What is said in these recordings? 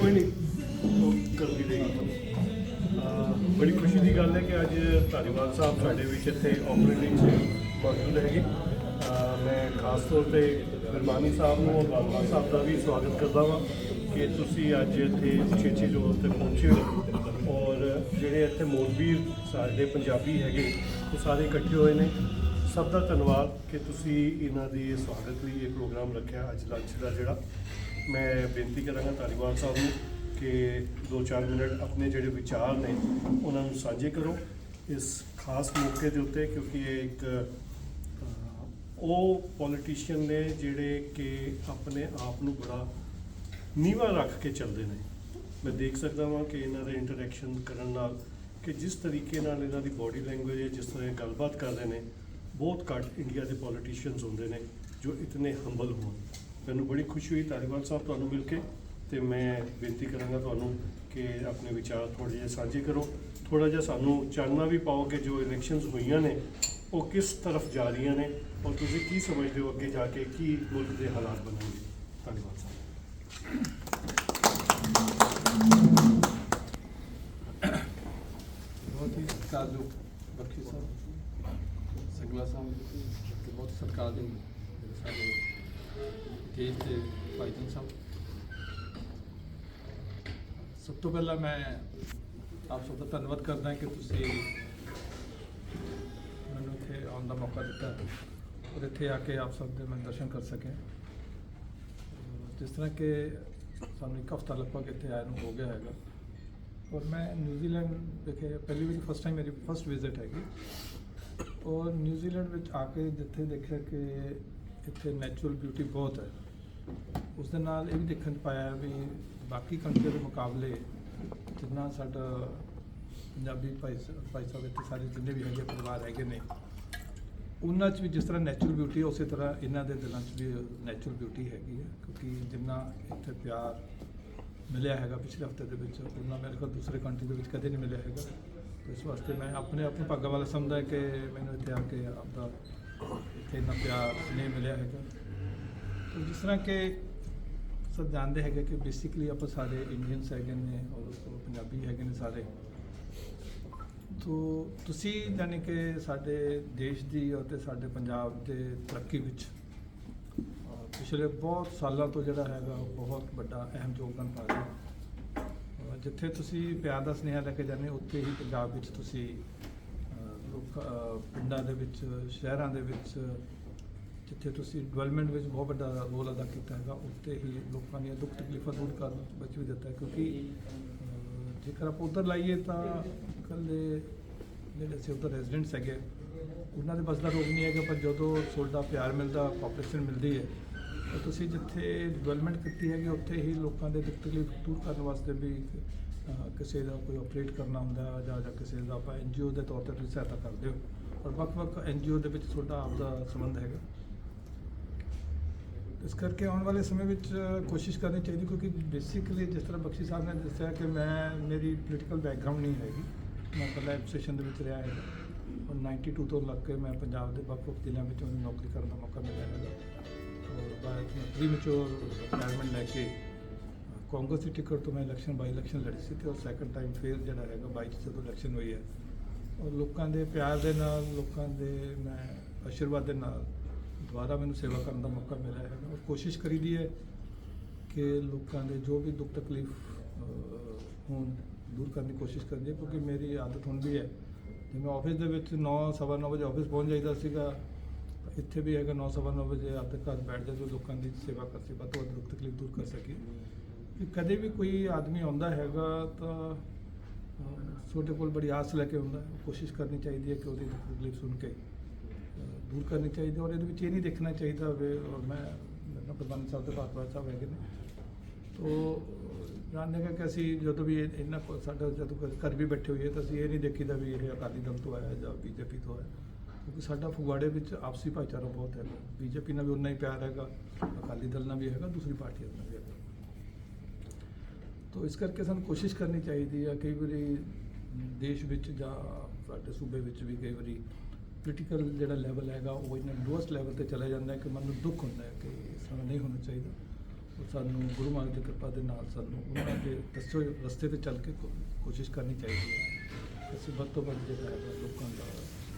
ਕੋਈ ਨਹੀਂ। ਉਹ ਕਰਦੀ ਰਹੀ। ਅਹ ਬੜੀ ਖੁਸ਼ੀ ਦੀ ਗੱਲ ਹੈ ਕਿ ਅੱਜ ਧਾਰੀਵਾਲ ਸਾਹਿਬ ਸਾਡੇ ਵਿੱਚ ਇੱਥੇ ਆਪਰੇਟਿੰਗ 'ਚ ਮੌਜੂਦ ਹੈਗੇ। ਅਹ ਮੈਂ ਖਾਸ ਤੌਰ ਤੇ ਗੁਰਬਾਨੀ ਸਾਹਿਬ ਨੂੰ ਔਰ ਬਾਬਾ ਸਾਹਿਬ ਦਾ ਵੀ ਸਵਾਗਤ ਕਰਦਾ ਵਾਂ ਕਿ ਤੁਸੀਂ ਅੱਜ ਇੱਥੇ ਉਚੇਚੇ ਜੋਰ ਤੇ ਪਹੁੰਚੇ ਹੋ। ਔਰ ਜਿਹੜੇ ਇੱਥੇ ਮੋਦਬੀਰ ਸਾਡੇ ਪੰਜਾਬੀ ਹੈਗੇ, ਉਹ ਸਾਰੇ ਇਕੱਠੇ ਹੋਏ ਨੇ। ਸਭ ਦਾ ਧੰਨਵਾਦ ਕਿ ਤੁਸੀਂ ਇਹਨਾਂ ਦੇ ਸਵਾਗਤ ਲਈ ਇਹ ਪ੍ਰੋਗਰਾਮ ਰੱਖਿਆ ਅੱਜ ਲੰਚ ਦਾ ਜਿਹੜਾ। ਮੈਂ ਬੇਨਤੀ ਕਰਾਂਗਾ ਧਾਲੀਵਾਲ ਸਾਹਿਬ ਨੂੰ ਕਿ 2-4 ਮਿੰਟ ਆਪਣੇ ਜਿਹੜੇ ਵਿਚਾਰ ਨੇ ਉਹਨਾਂ ਨੂੰ ਸਾਂਝੇ ਕਰੋ ਇਸ ਖਾਸ ਮੌਕੇ ਦੇ ਉੱਤੇ, ਕਿਉਂਕਿ ਇਹ ਇੱਕ ਉਹ ਪੋਲੀਟੀਸ਼ੀਅਨ ਨੇ ਜਿਹੜੇ ਕਿ ਆਪਣੇ ਆਪ ਨੂੰ ਬੜਾ ਨੀਵਾ ਰੱਖ ਕੇ ਚੱਲਦੇ ਨੇ। ਮੈਂ ਦੇਖ ਸਕਦਾ ਹਾਂ ਕਿ ਇਹਨਾਂ ਦੇ ਇੰਟਰੈਕਸ਼ਨ ਕਰਨ ਨਾਲ ਕਿ ਜਿਸ ਤਰੀਕੇ ਨਾਲ ਇਹਨਾਂ ਦੀ ਬਾਡੀ ਲੈਂਗੁਏਜ ਹੈ, ਜਿਸ ਤਰ੍ਹਾਂ ਇਹ ਗੱਲਬਾਤ ਕਰਦੇ ਨੇ, ਬਹੁਤ ਘੱਟ ਇੰਡੀਆ ਦੇ ਪੋਲੀਟੀਸ਼ੀਅਨਸ ਹੁੰਦੇ ਨੇ ਜੋ ਇਤਨੇ ਹੰਬਲ ਹੋਣ। ਮੈਨੂੰ ਬੜੀ ਖੁਸ਼ੀ ਹੋਈ ਧਾਰੀਵਾਲ ਸਾਹਿਬ ਤੁਹਾਨੂੰ ਮਿਲ ਕੇ ਤੇ ਮੈਂ ਬੇਨਤੀ ਕਰਾਂਗਾ ਤੁਹਾਨੂੰ ਕਿ ਆਪਣੇ ਵਿਚਾਰ ਥੋੜ੍ਹੇ ਜਿਹੇ ਸਾਂਝੇ ਕਰੋ। ਥੋੜਾ ਜਿਹਾ ਸਾਨੂੰ ਚਾਨਣਾ ਵੀ ਪਾਓ ਕਿ ਜੋ ਇਲੈਕਸ਼ਨਸ ਹੋਈਆਂ ਨੇ, ਉਹ ਕਿਸ ਤਰਫ ਜਾ ਰਹੀਆਂ ਨੇ ਔਰ ਤੁਸੀਂ ਕੀ ਸਮਝਦੇ ਹੋ ਅੱਗੇ ਜਾ ਕੇ ਕੀ ਮੁਲਕ ਦੇ ਹਾਲਾਤ ਬਣਨਗੇ? ਧੰਨਵਾਦ ਸਾਹਿਬ ਬਹੁਤ ਹੀ ਸਤਿਕਾਰਯੋਗ ਬਖਸ਼ੀ ਸਾਹਿਬ ਸੰਗਲਾ ਸਾਹਿਬ ਤੇ ਬਹੁਤ ਸਤਿਕਾਰਯੋਗ ਜਿਹੜੇ ਸਾਡੇ ਦੇਸ਼ ਦੇ ਭਾਈਜਨ ਸਾਹਿਬ। ਸਭ ਤੋਂ ਪਹਿਲਾਂ ਮੈਂ ਆਪ ਸਭ ਦਾ ਧੰਨਵਾਦ ਕਰਦਾ ਕਿ ਤੁਸੀਂ ਮੈਨੂੰ ਇੱਥੇ ਆਉਣ ਦਾ ਮੌਕਾ ਦਿੱਤਾ ਔਰ ਇੱਥੇ ਆ ਕੇ ਆਪ ਸਭ ਦੇ ਮੈਂ ਦਰਸ਼ਨ ਕਰ ਸਕਿਆ ਜਿਸ ਤਰ੍ਹਾਂ ਕਿ ਸਾਨੂੰ ਇੱਕ ਹਫ਼ਤਾ ਲਗਭਗ ਇੱਥੇ ਆਇਆ ਨੂੰ ਹੋ ਗਿਆ ਹੈਗਾ। ਔਰ ਮੈਂ ਨਿਊਜ਼ੀਲੈਂਡ ਵਿਖੇ ਪਹਿਲੀ ਵਾਰੀ ਫਸਟ ਟਾਈਮ ਮੇਰੀ ਫਸਟ ਵਿਜ਼ਿਟ ਹੈਗੀ। ਔਰ ਨਿਊਜ਼ੀਲੈਂਡ ਵਿੱਚ ਆ ਕੇ ਜਿੱਥੇ ਦੇਖਿਆ ਕਿ ਇੱਥੇ ਨੈਚੁਰਲ ਬਿਊਟੀ ਬਹੁਤ ਹੈ। ਉਸ ਦੇ ਨਾਲ ਇਹ ਵੀ ਦੇਖਣ 'ਚ ਪਾਇਆ ਵੀ ਬਾਕੀ ਕੰਟਰੀਆਂ ਦੇ ਮੁਕਾਬਲੇ ਜਿੰਨਾ ਸਾਡਾ ਪੰਜਾਬੀ ਭਾਈ ਸ- ਭਾਈ ਸਾਹਿਬ ਇੱਥੇ ਸਾਰੇ ਜਿੰਨੇ ਵੀ ਹੈਗੇ ਪਰਿਵਾਰ ਹੈਗੇ ਨੇ, ਉਹਨਾਂ 'ਚ ਵੀ ਜਿਸ ਤਰ੍ਹਾਂ ਨੈਚੁਰਲ ਬਿਊਟੀ ਉਸੇ ਤਰ੍ਹਾਂ ਇਹਨਾਂ ਦੇ ਦਿਲਾਂ 'ਚ ਵੀ ਨੈਚੁਰਲ ਬਿਊਟੀ ਹੈਗੀ ਹੈ। ਕਿਉਂਕਿ ਜਿੰਨਾ ਇੱਥੇ ਪਿਆਰ ਮਿਲਿਆ ਹੈਗਾ ਪਿਛਲੇ ਹਫ਼ਤੇ ਦੇ ਵਿੱਚ, ਉਹਨਾਂ ਮੇਰੇ ਕੋਲ ਦੂਸਰੇ ਕੰਟਰੀ ਦੇ ਵਿੱਚ ਕਦੇ ਨਹੀਂ ਮਿਲਿਆ ਹੈਗਾ। ਇਸ ਵਾਸਤੇ ਮੈਂ ਆਪਣੇ ਆਪ ਨੂੰ ਭਾਗਾਂ ਵਾਲਾ ਸਮਝਦਾ ਕਿ ਮੈਨੂੰ ਇੱਥੇ ਆ ਕੇ ਆਪਦਾ ਇੱਥੇ ਇੰਨਾ ਪਿਆਰ ਨਹੀਂ ਮਿਲਿਆ ਹੈਗਾ। ਜਿਸ ਤਰ੍ਹਾਂ ਕਿ ਸਭ ਜਾਣਦੇ ਹੈਗੇ ਕਿ ਬੇਸਿਕਲੀ ਆਪਾਂ ਸਾਰੇ ਇੰਡੀਅਨਸ ਹੈਗੇ ਨੇ ਔਰ ਪੰਜਾਬੀ ਹੈਗੇ ਨੇ ਸਾਰੇ। ਤੋ ਤੁਸੀਂ ਜਾਨੀ ਕਿ ਸਾਡੇ ਦੇਸ਼ ਦੀ ਅਤੇ ਸਾਡੇ ਪੰਜਾਬ ਦੇ ਤਰੱਕੀ ਵਿੱਚ ਪਿਛਲੇ ਬਹੁਤ ਸਾਲਾਂ ਤੋਂ ਜਿਹੜਾ ਹੈਗਾ ਬਹੁਤ ਵੱਡਾ ਅਹਿਮ ਯੋਗਦਾਨ ਪਾ ਰਿਹਾ ਜਿੱਥੇ ਤੁਸੀਂ ਪਿਆਰ ਦਾ ਸੁਨੇਹਾ ਲੈ ਕੇ ਜਾਂਦੇ ਹੋ, ਉੱਥੇ ਹੀ ਪੰਜਾਬ ਵਿੱਚ ਤੁਸੀਂ ਪਿੰਡਾਂ ਦੇ ਵਿੱਚ, ਸ਼ਹਿਰਾਂ ਦੇ ਵਿੱਚ, ਜਿੱਥੇ ਤੁਸੀਂ ਡਿਵੈਲਪਮੈਂਟ ਵਿੱਚ ਬਹੁਤ ਵੱਡਾ ਰੋਲ ਅਦਾ ਕੀਤਾ ਹੈਗਾ, ਉੱਥੇ ਹੀ ਲੋਕਾਂ ਦੀਆਂ ਦੁੱਖ ਤਕਲੀਫਾਂ ਦੂਰ ਕਰਨ ਵਿੱਚ ਵੀ ਦਿੱਤਾ ਕਿਉਂਕਿ ਜੇਕਰ ਆਪਾਂ ਉੱਧਰ ਲਾਈਏ ਤਾਂ ਇਕੱਲੇ ਜਿਹੜੇ ਅਸੀਂ ਉੱਧਰ ਰੈਜ਼ੀਡੈਂਟਸ ਹੈਗੇ, ਉਹਨਾਂ ਦੇ ਬਸ ਦਾ ਰੋਗ ਨਹੀਂ ਹੈਗਾ, ਪਰ ਜਦੋਂ ਤੁਹਾਡਾ ਪਿਆਰ ਮਿਲਦਾ ਪਾਪੂਲੇਸ਼ਨ ਮਿਲਦੀ ਹੈ, ਤਾਂ ਤੁਸੀਂ ਜਿੱਥੇ ਡਿਵੈਲਪਮੈਂਟ ਕੀਤੀ ਹੈਗੀ, ਉੱਥੇ ਹੀ ਲੋਕਾਂ ਦੇ ਦੁੱਖ ਤਕਲੀਫ ਦੂਰ ਕਰਨ ਵਾਸਤੇ ਵੀ ਕਿਸੇ ਦਾ ਕੋਈ ਆਪਰੇਟ ਕਰਨਾ ਹੁੰਦਾ ਜਾਂ ਜਾਂ ਕਿਸੇ ਦਾ ਆਪਾਂ ਐਨਜੀਓ ਦੇ ਤੌਰ ਤੇ ਤੁਸੀਂ ਸਹਾਇਤਾ ਕਰਦੇ ਹੋ। ਔਰ ਵੱਖ-ਵੱਖ ਐਨਜੀਓ ਦੇ ਵਿੱਚ ਤੁਹਾਡਾ ਆਪਦਾ ਸੰਬੰਧ ਹੈਗਾ। ਇਸ ਕਰਕੇ ਆਉਣ ਵਾਲੇ ਸਮੇਂ ਵਿੱਚ ਕੋਸ਼ਿਸ਼ ਕਰਨੀ ਚਾਹੀਦੀ, ਕਿਉਂਕਿ ਬੇਸਿਕਲੀ ਜਿਸ ਤਰ੍ਹਾਂ ਬਖਸ਼ੀ ਸਾਹਿਬ ਨੇ ਦੱਸਿਆ ਕਿ ਮੈਂ ਮੇਰੀ ਪੋਲੀਟੀਕਲ ਬੈਕਗ੍ਰਾਉਂਡ ਨਹੀਂ ਹੈਗੀ। ਮੈਂ ਪਹਿਲਾਂ ਐਡਮਿਨਿਸਟ੍ਰੇਸ਼ਨ ਦੇ ਵਿੱਚ ਰਿਹਾ ਹੈ ਔਰ 92 ਤੋਂ ਲੱਗ ਕੇ ਮੈਂ ਪੰਜਾਬ ਦੇ ਵੱਖ-ਵੱਖ ਜ਼ਿਲ੍ਹਿਆਂ ਵਿੱਚ ਮੈਨੂੰ ਨੌਕਰੀ ਕਰਨ ਦਾ ਮੌਕਾ ਮਿਲਿਆ ਹੈਗਾ। ਔਰ ਬਾਅਦ ਮੈਂ ਪ੍ਰੀ ਰਿਟਾਇਰਮੈਂਟ ਲੈ ਕੇ ਕਾਂਗਰਸ ਦੀ ਟਿਕਟ ਤੋਂ ਮੈਂ ਇਲੈਕਸ਼ਨ ਬਾਈ ਇਲੈਕਸ਼ਨ ਲੜੀ ਸੀ ਤੇ ਉਹ ਸੈਕੰਡ ਟਾਈਮ ਫਿਰ ਜਿਹੜਾ ਹੈਗਾ ਬਾਈ ਚ ਜਦੋਂ ਇਲੈਕਸ਼ਨ ਹੋਈ ਹੈ ਔਰ ਲੋਕਾਂ ਦੇ ਪਿਆਰ ਦੇ ਨਾਲ, ਲੋਕਾਂ ਦੇ ਮੈਂ ਆਸ਼ੀਰਵਾਦ ਦੇ ਨਾਲ ਦੁਬਾਰਾ ਮੈਨੂੰ ਸੇਵਾ ਕਰਨ ਦਾ ਮੌਕਾ ਮਿਲਿਆ ਹੈਗਾ ਔਰ ਕੋਸ਼ਿਸ਼ ਕਰੀਦੀ ਹੈ ਕਿ ਲੋਕਾਂ ਦੇ ਜੋ ਵੀ ਦੁੱਖ ਤਕਲੀਫ ਹੋਣ ਦੂਰ ਕਰਨ ਦੀ ਕੋਸ਼ਿਸ਼ ਕਰਦੀ ਹੈ, ਕਿਉਂਕਿ ਮੇਰੀ ਆਦਤ ਹੁਣ ਵੀ ਹੈ। ਜੇ ਮੈਂ ਆਫਿਸ ਦੇ ਵਿੱਚ 9 ਸਵਾ ਨੌ ਵਜੇ ਆਫਿਸ ਪਹੁੰਚ ਜਾਈਦਾ ਸੀਗਾ ਇੱਥੇ ਵੀ ਹੈਗਾ 9 ਸਵਾ ਨੌ ਵਜੇ ਆਪਦੇ ਘਰ ਬੈਠ ਜਾ ਜੋ ਲੋਕਾਂ ਦੀ ਸੇਵਾ ਕਰ ਸਕੇ, ਵੱਧ ਤੋਂ ਵੱਧ ਦੁੱਖ ਤਕਲੀਫ ਦੂਰ ਕਰ ਸਕੀ। ਕਿ ਕਦੇ ਵੀ ਕੋਈ ਆਦਮੀ ਆਉਂਦਾ ਹੈਗਾ ਤਾਂ ਅਹ, ਤੁਹਾਡੇ ਕੋਲ ਬੜੀ ਆਸ ਲੈ ਕੇ ਆਉਂਦਾ ਕੋਸ਼ਿਸ਼ ਕਰਨੀ ਚਾਹੀਦੀ ਹੈ ਕਿ ਉਹਦੀ ਤਕਲੀਫ ਸੁਣ ਕੇ ਦੂਰ ਕਰਨੀ ਚਾਹੀਦੀ ਹੈ ਔਰ ਇਹਦੇ ਵਿੱਚ ਇਹ ਨਹੀਂ ਦੇਖਣਾ ਚਾਹੀਦਾ ਵੇ ਔਰ ਮੈਂ ਮੇਰਾ ਪ੍ਰਬੰਧ ਸਾਹਿਬ ਦੇ ਭਾਰਤਵਾਜ ਸਾਹਿਬ ਹੈਗੇ ਨੇ। ਤੋ ਜਾਣਦੇ ਹਾਂ ਕਿ ਅਸੀਂ ਜਦੋਂ ਵੀ ਇਹਨਾਂ ਕੋਲ ਸਾਡਾ ਜਦੋਂ ਘਰ- ਵੀ ਬੈਠੇ ਹੋਈਏ ਤਾਂ ਅਸੀਂ ਇਹ ਨਹੀਂ ਦੇਖੀਦਾ ਵੀ ਇਹ ਅਕਾਲੀ ਦਲ ਤੋਂ ਆਇਆ ਜਾਂ ਬੀਜੇਪੀ ਤੋਂ ਆਇਆ। ਕਿਉਂਕਿ ਸਾਡਾ ਫਗਵਾੜੇ ਵਿੱਚ ਆਪਸੀ ਭਾਈਚਾਰਾ ਬਹੁਤ ਹੈਗਾ। ਬੀਜੇਪੀ ਨਾਲ ਵੀ ਉਨਾ ਹੀ ਪਿਆਰ ਹੈਗਾ ਅਕਾਲੀ ਦਲ ਨਾਲ ਵੀ ਹੈਗਾ ਦੂਸਰੀ ਪਾਰਟੀਆਂ ਨਾਲ ਵੀ ਹੈਗਾ। ਤੋ ਇਸ ਕਰਕੇ ਸਾਨੂੰ ਕੋਸ਼ਿਸ਼ ਕਰਨੀ ਚਾਹੀਦੀ ਆ, ਕਈ ਵਾਰੀ ਦੇਸ਼ ਵਿੱਚ ਜਾਂ ਸਾਡੇ ਸੂਬੇ ਵਿੱਚ ਵੀ ਕਈ ਵਾਰੀ ਪੋਲੀਟੀਕਲ ਜਿਹੜਾ ਲੈਵਲ ਹੈਗਾ, ਉਹ ਇਹਨਾਂ ਲੋਐਸਟ ਲੈਵਲ ਤੇ ਚਲਾ ਜਾਂਦਾ ਹੈ ਕਿ ਮਨ ਨੂੰ ਦੁੱਖ ਹੁੰਦਾ ਹੈ ਕਿ ਇਸ ਤਰ੍ਹਾਂ ਨਹੀਂ ਹੋਣਾ ਚਾਹੀਦਾ। ਉਹ ਸਾਨੂੰ ਗੁਰੂ ਮਹਾਰਾਜ ਦੀ ਕਿਰਪਾ ਦੇ ਨਾਲ ਸਾਨੂੰ ਉਹਨਾਂ ਦੇ ਦੱਸੋ ਰਸਤੇ ਤੇ ਚੱਲ ਕੇ ਕੋਸ਼ਿਸ਼ ਕਰਨੀ ਚਾਹੀਦੀ ਹੈ। ਅਸੀਂ ਵੱਧ ਤੋਂ ਵੱਧ ਜਿਹੜਾ ਹੈ ਲੋਕਾਂ ਦਾ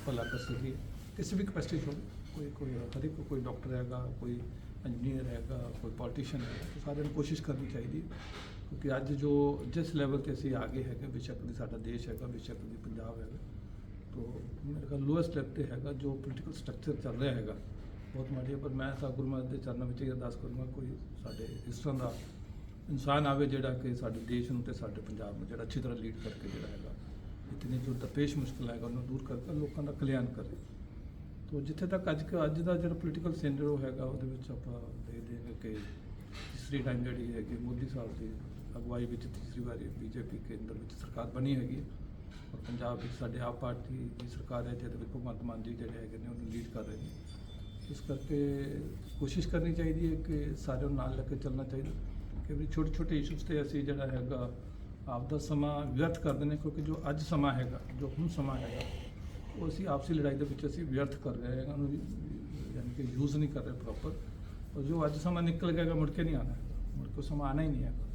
ਭਲਾ ਕਰ ਸਕੀਏ। ਕਿਸੇ ਵੀ ਕਪੈਸਿਟੀ ਤੋਂ ਕੋਈ ਕੋਈ ਹਰ ਇੱਕ ਕੋਈ ਡਾਕਟਰ ਹੈਗਾ, ਕੋਈ ਇੰਜੀਨੀਅਰ ਹੈਗਾ, ਕੋਈ ਪੋਲੀਟੀਸ਼ੀਅਨ ਹੈਗਾ, ਸਾਰਿਆਂ ਨੂੰ ਕੋਸ਼ਿਸ਼ ਕਰਨੀ ਚਾਹੀਦੀ ਹੈ। ਕਿਉਂਕਿ ਅੱਜ ਜੋ ਜਿਸ ਲੈਵਲ ਤੇ ਅਸੀਂ ਆ ਗਏ ਹੈਗੇ, ਬੇਸ਼ੱਕ ਦੀ ਸਾਡਾ ਦੇਸ਼ ਹੈਗਾ, ਬੇਸ਼ੱਕ ਦੀ ਪੰਜਾਬ ਹੈਗਾ, ਤੋ ਮੇਰੇ ਕੋਲ ਲੋਐਸਟ ਲੈਵਲ ਤੇ ਹੈਗਾ ਜੋ ਪੋਲੀਟੀਕਲ ਸਟਰਕਚਰ ਚੱਲ ਰਿਹਾ ਹੈਗਾ। ਬਹੁਤ ਮਾੜੀ ਹੈ, ਪਰ ਮੈਂ ਤਾਂ ਗੁਰੂ ਮਹਾਰਾਜ ਦੇ ਚਰਨਾਂ ਵਿੱਚ ਇਹ ਅਰਦਾਸ ਕਰੂੰਗਾ, ਕੋਈ ਸਾਡੇ ਇਸ ਤਰ੍ਹਾਂ ਦਾ ਇਨਸਾਨ ਆਵੇ ਜਿਹੜਾ ਕਿ ਸਾਡੇ ਦੇਸ਼ ਨੂੰ ਤੇ ਸਾਡੇ ਪੰਜਾਬ ਨੂੰ ਜਿਹੜਾ ਅੱਛੀ ਤਰ੍ਹਾਂ ਲੀਡ ਕਰਕੇ ਜਿਹੜਾ ਹੈਗਾ ਇਤਨੀ ਜੋ ਦਰਪੇਸ਼ ਮੁਸ਼ਕਲ ਹੈਗਾ ਉਹਨੂੰ ਦੂਰ ਕਰਕੇ ਲੋਕਾਂ ਦਾ ਕਲਿਆਣ ਕਰੇ। ਤੋ ਜਿੱਥੇ ਤੱਕ ਅੱਜ ਅੱਜ ਦਾ ਜਿਹੜਾ ਪੋਲੀਟੀਕਲ ਸੈਨਰੋ ਹੈਗਾ, ਉਹਦੇ ਵਿੱਚ ਆਪਾਂ ਦੇਖਦੇ ਹਾਂ ਕਿ ਤੀਸਰੀ ਟਾਈਮ ਜਿਹੜੀ ਹੈ ਕਿ ਮੋਦੀ ਸਾਹਿਬ ਦੀ ਅਗਵਾਈ ਵਿੱਚ ਤੀਸਰੀ ਵਾਰੀ ਬੀਜੇਪੀ ਕੇਂਦਰ ਵਿੱਚ ਸਰਕਾਰ ਬਣੀ ਹੈਗੀ ਹੈ। ਔਰ ਪੰਜਾਬ ਵਿੱਚ ਸਾਡੇ ਆਪ ਪਾਰਟੀ ਦੀ ਸਰਕਾਰ ਹੈ ਜਿਹਦੇ ਵਿੱਚ ਭਗਵੰਤ ਮਾਨ ਜੀ ਜਿਹੜੇ ਹੈਗੇ ਨੇ, ਉਹਨੂੰ ਲੀਡ ਕਰ ਰਹੇ ਨੇ। ਇਸ ਕਰਕੇ ਕੋਸ਼ਿਸ਼ ਕਰਨੀ ਚਾਹੀਦੀ ਹੈ ਕਿ ਸਾਰਿਆਂ ਨੂੰ ਨਾਲ ਲੈ ਕੇ ਚੱਲਣਾ ਚਾਹੀਦਾ। ਕਿ ਵੀ ਛੋਟੇ ਛੋਟੇ ਇਸ਼ੂਸ ਤੇ ਅਸੀਂ ਜਿਹੜਾ ਹੈਗਾ ਆਪਦਾ ਸਮਾਂ ਵਿਅਰਥ ਕਰਦੇ ਨੇ ਕਿਉਂਕਿ ਜੋ ਅੱਜ ਸਮਾਂ ਹੈਗਾ, ਜੋ ਹੁਣ ਸਮਾਂ ਹੈਗਾ, ਉਹ ਅਸੀਂ ਆਪਸੀ ਲੜਾਈ ਦੇ ਵਿੱਚ ਅਸੀਂ ਵਿਅਰਥ ਕਰ ਰਹੇ ਹਾਂ। ਉਹਨੂੰ ਯਾਨੀ ਕਿ ਯੂਜ਼ ਨਹੀਂ ਕਰ ਰਹੇ ਪ੍ਰੋਪਰ ਔਰ ਜੋ ਅੱਜ ਸਮਾਂ ਨਿਕਲ ਗਿਆਗਾ ਮੁੜ ਕੇ ਨਹੀਂ ਆਣਾ ਹੈਗਾ। ਮੁੜ ਕੇ ਉਹ ਸਮਾਂ ਆਣਾ ਹੀ ਨਹੀਂ ਹੈਗਾ।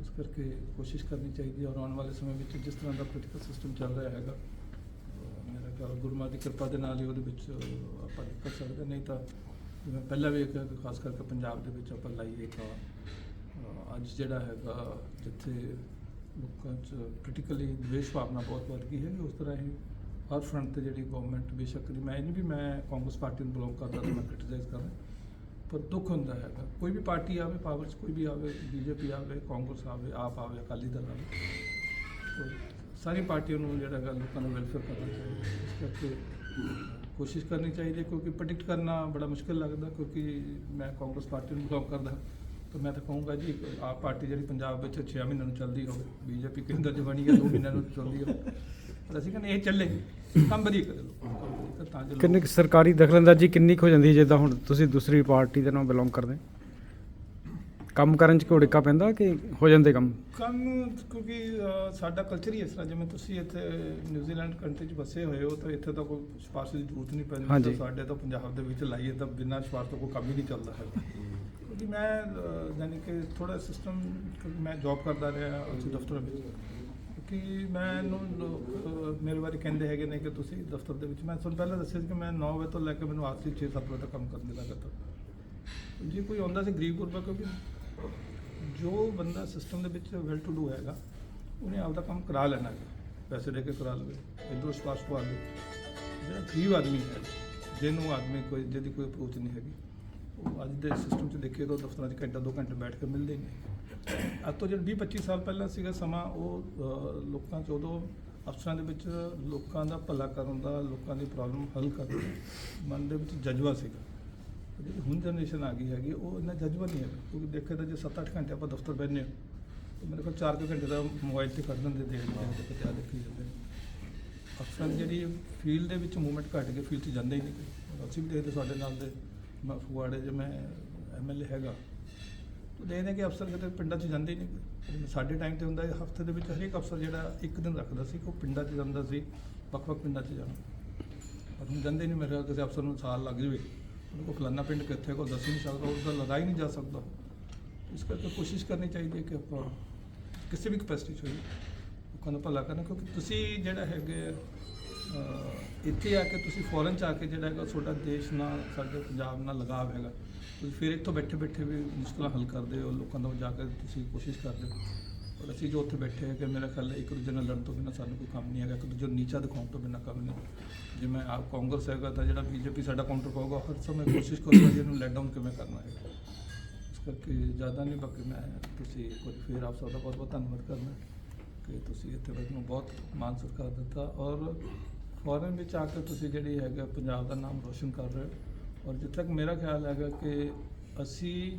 ਇਸ ਕਰਕੇ ਕੋਸ਼ਿਸ਼ ਕਰਨੀ ਚਾਹੀਦੀ ਹੈ ਔਰ ਆਉਣ ਵਾਲੇ ਸਮੇਂ ਵਿੱਚ ਜਿਸ ਤਰ੍ਹਾਂ ਦਾ ਪੋਲੀਟੀਕਲ ਸਿਸਟਮ ਚੱਲ ਰਿਹਾ ਹੈਗਾ ਮੇਰਾ ਖਿਆਲ ਗੁਰਮਾ ਦੀ ਕਿਰਪਾ ਦੇ ਨਾਲ ਹੀ ਉਹਦੇ ਵਿੱਚ ਆਪਾਂ ਨਿਕਲ ਸਕਦੇ ਨਹੀਂ ਤਾਂ ਜਿਵੇਂ ਪਹਿਲਾਂ ਵੀ ਇੱਕ, ਖਾਸ ਕਰਕੇ ਪੰਜਾਬ ਦੇ ਵਿੱਚ ਆਪਾਂ ਲਾਈਏ ਤਾਂ ਅੱਜ ਜਿਹੜਾ ਹੈਗਾ, ਜਿੱਥੇ ਲੋਕਾਂ 'ਚ ਪੋਲੀਟੀਕਲੀ ਦਵੇਸ਼ ਭਾਵਨਾ ਬਹੁਤ ਵੱਧ ਗਈ ਹੈ, ਉਸ ਤਰ੍ਹਾਂ ਹੀ ਹਰ ਫਰੰਟ ਤੇ ਜਿਹੜੀ ਗਵਰਨਮੈਂਟ ਬੇਸ਼ੱਕ ਦੀ, ਮੈਂ ਇਹ ਨਹੀਂ ਵੀ ਮੈਂ ਕਾਂਗਰਸ ਪਾਰਟੀ ਨੂੰ ਬਿਲੋਂਗ ਕਰਦਾ ਤਾਂ ਮੈਂ ਕ੍ਰਿਟਿਸਾਈਜ਼ ਕਰ। ਪਰ ਦੁੱਖ ਹੁੰਦਾ ਹੈਗਾ ਕੋਈ ਵੀ ਪਾਰਟੀ ਆਵੇ, ਪਾਵਰ 'ਚ ਕੋਈ ਵੀ ਆਵੇ, ਬੀਜੇਪੀ ਆਵੇ, ਕਾਂਗਰਸ ਆਵੇ, ਆਪ ਆਵੇ, ਅਕਾਲੀ ਦਲ ਆਵੇ ਸਾਰੀ ਪਾਰਟੀਆਂ ਨੂੰ ਜਿਹੜਾ ਹੈਗਾ ਲੋਕਾਂ ਨੂੰ ਵੈਲਫੇਅਰ ਕਰਨਾ ਚਾਹੀਦਾ ਇਸ ਕਰਕੇ ਕੋਸ਼ਿਸ਼ ਕਰਨੀ ਚਾਹੀਦੀ ਹੈ ਕਿਉਂਕਿ ਪ੍ਰੈਡਿਕਟ ਕਰਨਾ ਬੜਾ ਮੁਸ਼ਕਿਲ ਲੱਗਦਾ ਕਿਉਂਕਿ ਮੈਂ ਕਾਂਗਰਸ ਪਾਰਟੀ ਨੂੰ ਬਿਲੋਂਗ ਕਰਦਾ। ਤਾਂ ਮੈਂ ਤਾਂ ਕਹੂੰਗਾ ਜੀ, ਆਪ ਪਾਰਟੀ ਜਿਹੜੀ ਪੰਜਾਬ ਵਿੱਚ 6 ਮਹੀਨਿਆਂ ਨੂੰ ਚੱਲਦੀ ਹੋਵੇ, ਬੀਜੇਪੀ ਕੇਂਦਰ 'ਚ ਬਣੀ ਹੈ 2 ਮਹੀਨਿਆਂ ਨੂੰ ਚੱਲਦੀ ਹੋਵੇ। ਪਰ ਅਸੀਂ ਕਹਿੰਦੇ ਇਹ ਚੱਲੇਗੀ ਕੰਮ ਵਧੀਆ ਕਰੇ ਕਰੇ ਤਾਂ ਕਿੰਨੀ ਕੁ ਸਰਕਾਰੀ ਦਖਲਅੰਦਾਜ਼ੀ ਕਿੰਨੀ ਕੁ ਹੋ ਜਾਂਦੀ ਹੈ ਜਿੱਦਾਂ ਹੁਣ ਤੁਸੀਂ ਦੂਸਰੀ ਪਾਰਟੀ ਦੇ ਨਾਲ ਬਿਲੋਂਗ ਕਰਦੇ? ਕੰਮ ਕਰਨ ਚ ਕੋਈ ਡਿੱਕਾ ਪੈਂਦਾ ਕਿ ਹੋ ਜਾਂਦੇ ਕੰਮ? ਕੰਮ ਕਿਉਂਕਿ ਅਹ, ਸਾਡਾ ਕਲਚਰ ਹੀ ਇਸ ਤਰ੍ਹਾਂ ਜਿਵੇਂ ਤੁਸੀਂ ਇੱਥੇ ਨਿਊਜ਼ੀਲੈਂਡ ਕੰਟਰੀ 'ਚ ਵਸੇ ਹੋਏ ਹੋ ਤਾਂ ਇੱਥੇ ਤਾਂ ਕੋਈ ਸਿਫਾਰਿਸ਼ ਦੀ ਜ਼ਰੂਰਤ ਨਹੀਂ ਪੈਂਦੀ। ਹਾਂਜੀ। ਤਾਂ ਸਾਡੇ ਤਾਂ ਪੰਜਾਬ ਦੇ ਵਿੱਚ ਲਾਈਏ ਤਾਂ ਬਿਨਾਂ ਸਿਫਾਰਿਸ਼ ਤੋਂ ਕੋਈ ਕੰਮ ਹੀ ਨਹੀਂ ਚੱਲਦਾ ਹੈ ਕਿਉਂਕਿ ਮੈਂ ਅਹ, ਯਾਨੀ ਕਿ ਥੋੜਾ ਸਿਸਟਮ ਮੈਂ ਜੌਬ ਕਰਦਾ ਰਿਹਾ ਉਸ ਦਫ਼ਤਰ ਵਿੱਚ। ਕਿ ਮੈਨੂੰ ਲੋਕ, ਮੇਰੇ ਬਾਰੇ ਕਹਿੰਦੇ ਹੈਗੇ ਨੇ ਕਿ ਤੁਸੀਂ ਦਫ਼ਤਰ ਦੇ ਵਿੱਚ, ਮੈਂ ਤੁਹਾਨੂੰ ਪਹਿਲਾਂ ਦੱਸਿਆ ਸੀ ਕਿ ਮੈਂ 9 ਵਜੇ ਤੋਂ ਲੈ ਕੇ ਮੈਨੂੰ ਆਖਰੀ 6-7 ਵਜੇ ਤੱਕ ਕੰਮ ਕਰਨ ਦੀ ਲਾਗਤ ਜੇ ਕੋਈ ਆਉਂਦਾ ਸੀ ਗਰੀਬ ਗੁਰਬਾ ਕਿਉਂਕਿ ਜੋ ਬੰਦਾ ਸਿਸਟਮ ਦੇ ਵਿੱਚ ਵੈਲ ਟੂ ਡੂ ਹੈਗਾ, ਉਹਨੇ ਆਪਦਾ ਕੰਮ ਕਰਾ ਲੈਣਾ ਹੈ। ਪੈਸੇ ਦੇ ਕੇ ਕਰਾ ਲਵੇ, ਇਧਰੋਂ ਸਪਾਸ ਪਵਾ ਲਵੇ। ਜਿਹੜਾ ਗਰੀਬ ਆਦਮੀ ਹੈ, ਜਿਹਨੂੰ ਆਦਮੀ ਕੋਈ, ਜਿਹਦੀ ਕੋਈ ਅਪਰੋਚ ਨਹੀਂ ਹੈਗੀ ਉਹ ਅੱਜ ਦੇ ਸਿਸਟਮ 'ਚ ਦੇਖੀਏ ਤਾਂ ਦਫ਼ਤਰਾਂ 'ਚ ਘੰਟਾ ਦੋ ਘੰਟੇ ਬੈਠ ਕੇ ਮਿਲਦੇ ਹੀ ਨਹੀਂ। ਅੱਜ ਤੋਂ ਜਿਹੜਾ 20 25 ਸਾਲ ਪਹਿਲਾਂ ਸੀਗਾ ਸਮਾਂ, ਉਹ ਲੋਕਾਂ 'ਚ ਉਦੋਂ ਅਫਸਰਾਂ ਦੇ ਵਿੱਚ ਲੋਕਾਂ ਦਾ ਭਲਾ ਕਰਨ ਦਾ, ਲੋਕਾਂ ਦੀ ਪ੍ਰੋਬਲਮ ਹੱਲ ਕਰਨ ਦਾ ਮਨ ਦੇ ਵਿੱਚ ਜਜ਼ਬਾ ਸੀਗਾ। ਜਿਹੜੀ ਹੁਣ ਜਨਰੇਸ਼ਨ ਆ ਗਈ ਹੈਗੀ, ਉਹ ਇੰਨਾ ਜਜ਼ਬਾ ਨਹੀਂ ਹੈ ਕਿਉਂਕਿ ਦੇਖਿਆ ਤਾਂ ਜੇ 7-8 ਘੰਟੇ ਆਪਾਂ ਦਫ਼ਤਰ ਬੈਠਨੇ ਤਾਂ ਮੇਰੇ ਕੋਲ 4 ਘੰਟੇ ਦਾ ਮੋਬਾਈਲ ਤੇ ਕੱਢ ਦਿੰਦੇ ਦੇਖਦੇ ਹਾਂ ਤੇ ਕਿਤੇ ਦੇਖੀ ਜਾਂਦੇ ਨੇ। ਅਕਸਰ ਜਿਹੜੀ ਫੀਲਡ ਦੇ ਵਿੱਚ ਮੂਵਮੈਂਟ ਘਟ ਗਈ ਫੀਲਡ 'ਚ ਜਾਂਦੇ ਹੀ ਨਹੀਂ। ਅਸੀਂ ਵੀ ਦੇਖਦੇ ਸਾਡੇ ਨਾਲ ਦੇ ਮੈਂ ਫਗਵਾੜੇ 'ਚ ਮੈਂ ਐਮਐਲਏ ਹੈਗਾ। ਤਾਂ ਦੇਖਦੇ ਕਿ ਅਫਸਰ ਕਿਤੇ ਪਿੰਡਾਂ 'ਚ ਜਾਂਦੇ ਹੀ ਨਹੀਂ। ਸਾਡੇ ਟਾਈਮ ਤੇ ਹੁੰਦਾ ਹਫ਼ਤੇ ਦੇ ਵਿੱਚ ਹਰੇਕ ਅਫਸਰ ਜਿਹੜਾ ਇੱਕ ਦਿਨ ਰੱਖਦਾ ਸੀ ਕਿ ਉਹ ਪਿੰਡਾਂ 'ਚ ਜਾਂਦਾ ਸੀ ਵੱਖ-ਵੱਖ ਪਿੰਡਾਂ 'ਚ ਜਾਣਾ ਪਰ ਹੁਣ ਜਾਂਦੇ ਨਹੀਂ ਮੇਰੇ ਖਿਆਲ ਕਿਸੇ ਅਫਸਰ ਨੂੰ ਸਾਲ ਲੱਗ ਜਾਵੇ। ਉਹਨੂੰ ਕੋ ਫਲਾਨਾ ਪਿੰਡ ਕਿੱਥੇ ਕੋ ਦੱਸ ਹੀ ਨਹੀਂ ਸਕਦਾ ਉਸ ਦਾ ਲਗਾ ਹੀ ਨਹੀਂ ਜਾ ਸਕਦਾ। ਇਸ ਕਰਕੇ ਕੋਸ਼ਿਸ਼ ਕਰਨੀ ਚਾਹੀਦੀ ਹੈ ਕਿ ਆਪਾਂ ਕਿਸੇ ਵੀ ਕਪੈਸਿਟੀ 'ਚ ਹੋਈ ਲੋਕਾਂ ਨੂੰ ਭਲਾ ਕਰਨਾ ਕਿਉਂਕਿ ਤੁਸੀਂ ਜਿਹੜਾ ਹੈਗੇ ਅਹ, ਇੱਥੇ ਆ ਕੇ ਤੁਸੀਂ ਫੋਰਨ ਚ ਆ ਕੇ ਜਿਹੜਾ ਹੈਗਾ ਤੁਹਾਡਾ ਦੇਸ਼ ਨਾਲ, ਸਾਡੇ ਪੰਜਾਬ ਨਾਲ ਲਗਾਵ ਹੈਗਾ। ਤੁਸੀਂ ਫਿਰ ਇੱਥੋਂ ਬੈਠੇ ਬੈਠੇ ਵੀ ਮੁਸ਼ਕਲਾਂ ਹੱਲ ਕਰਦੇ ਹੋ, ਲੋਕਾਂ ਦਾ ਜਾ ਕੇ ਤੁਸੀਂ ਕੋਸ਼ਿਸ਼ ਕਰਦੇ ਹੋ। ਔਰ ਅਸੀਂ ਜੋ ਉੱਥੇ ਬੈਠੇ ਹੈਗੇ, ਮੇਰਾ ਖਿਆਲ ਹੈ ਇੱਕ ਦੂਜੇ ਨਾਲ ਲੜਨ ਤੋਂ ਬਿਨਾਂ ਸਾਨੂੰ ਕੋਈ ਕੰਮ ਨਹੀਂ ਹੈਗਾ, ਇੱਕ ਦੂਜੇ ਨੂੰ ਨੀਚਾ ਦਿਖਾਉਣ ਤੋਂ ਬਿਨਾਂ ਕੰਮ ਨਹੀਂ। ਜਿਵੇਂ ਆਪ ਕਾਂਗਰਸ ਹੈਗਾ ਤਾਂ ਜਿਹੜਾ ਬੀਜੇਪੀ ਸਾਡਾ ਕਾਊਂਟਰ ਪਾਊਗਾ ਹਰ ਸਮੇਂ ਕੋਸ਼ਿਸ਼ ਕਰੂਗਾ ਜੀ ਇਹਨੂੰ ਲੈਟ ਡਾਊਨ ਕਿਵੇਂ ਕਰਨਾ ਹੈ। ਇਸ ਕਰਕੇ ਜ਼ਿਆਦਾ ਨਹੀਂ, ਬਾਕੀ ਮੈਂ ਤੁਸੀਂ ਕੁਝ ਫਿਰ ਆਪ ਸਭ ਦਾ ਬਹੁਤ ਬਹੁਤ ਧੰਨਵਾਦ ਕਰਨਾ ਕਿ ਤੁਸੀਂ ਇੱਥੇ ਨੂੰ ਬਹੁਤ ਮਾਨ ਸਤਿਕਾਰ ਦਿੱਤਾ ਔਰ ਫੋਰਨ ਵਿੱਚ ਆ ਕੇ ਤੁਸੀਂ ਜਿਹੜੀ ਹੈਗਾ ਪੰਜਾਬ ਦਾ ਨਾਮ ਰੋਸ਼ਨ ਕਰ ਰਹੇ ਹੋ। ਔਰ ਜਿੱਥੇ ਤੱਕ ਮੇਰਾ ਖਿਆਲ ਹੈਗਾ ਕਿ ਅਸੀਂ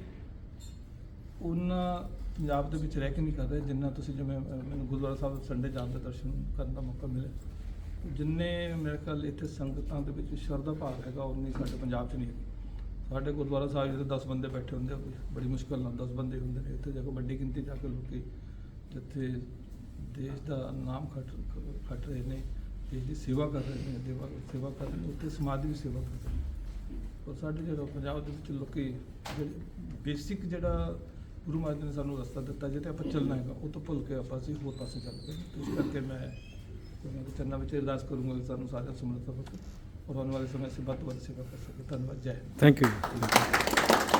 ਉਹਨਾਂ ਪੰਜਾਬ ਦੇ ਵਿੱਚ ਰਹਿ ਕੇ ਨਹੀਂ ਕਰ ਰਹੇ, ਜਿੰਨਾ ਤੁਸੀਂ ਜਿਵੇਂ ਮੈਨੂੰ ਗੁਰਦੁਆਰਾ ਸਾਹਿਬ ਸੰਡੇ ਜਾਣ ਦਾ ਦਰਸ਼ਨ ਕਰਨ ਦਾ ਮੌਕਾ ਮਿਲੇ ਜਿੰਨੇ ਮੇਰੇ ਖਿਆਲ ਇੱਥੇ ਸੰਗਤਾਂ ਦੇ ਵਿੱਚ ਸ਼ਰਧਾ ਭਾਵ ਹੈਗਾ, ਉਨੀ ਸਾਡੇ ਪੰਜਾਬ 'ਚ ਨਹੀਂ ਹੈਗੀ। ਸਾਡੇ ਗੁਰਦੁਆਰਾ ਸਾਹਿਬ ਜਿੱਥੇ 10 ਬੰਦੇ ਬੈਠੇ ਹੁੰਦੇ ਆ ਬੜੀ ਮੁਸ਼ਕਲ ਨਾਲ 10 ਬੰਦੇ ਹੁੰਦੇ ਨੇ, ਇੱਥੇ ਜਾ ਕੇ ਵੱਡੀ ਗਿਣਤੀ ਜਾ ਕੇ ਲੋਕੀ ਜਿੱਥੇ ਦੇਸ਼ ਦਾ ਨਾਮ ਖੱਟ ਖੱਟ ਰਹੇ ਨੇ ਦੇਸ਼ ਦੀ ਸੇਵਾ ਕਰ ਰਹੇ ਨੇ ਦੇਵਾ ਸੇਵਾ ਕਰ ਰਹੇ ਨੇ, ਉੱਥੇ ਸਮਾਜ ਦੀ ਵੀ ਸੇਵਾ ਕਰ ਰਹੇ ਨੇ। ਔਰ ਸਾਡੇ ਜਿਹੜਾ ਪੰਜਾਬ ਦੇ ਵਿੱਚ ਲੋਕੀ ਬੇਸਿਕ ਜਿਹੜਾ ਗੁਰੂ ਮਹਾਰਾਜ ਨੇ ਸਾਨੂੰ ਰਸਤਾ ਦਿੱਤਾ ਜਿਹਤੇ ਆਪਾਂ ਚੱਲਣਾ ਹੈਗਾ, ਉਹ ਤੋਂ ਭੁੱਲ ਕੇ ਆਪਾਂ ਅਸੀਂ ਹੋਰ ਪਾਸੇ ਚੱਲ ਪਏ ਇਸ ਕਰਕੇ ਮੈਂ ਉਹਨਾਂ ਦੇ ਚਰਨਾਂ ਵਿੱਚ ਅਰਦਾਸ ਕਰੂੰਗਾ ਕਿ ਸਾਨੂੰ ਸਾਰਿਆਂ ਸਮਰੱਥਾ ਬਖਸ਼ੇ ਔਰ ਆਉਣ ਵਾਲੇ ਸਮੇਂ 'ਚ ਵੱਧ ਤੋਂ ਵੱਧ ਸੇਵਾ ਕਰ ਸਕੇ ਧੰਨਵਾਦ, ਜੈ ਥੈਂਕ ਯੂ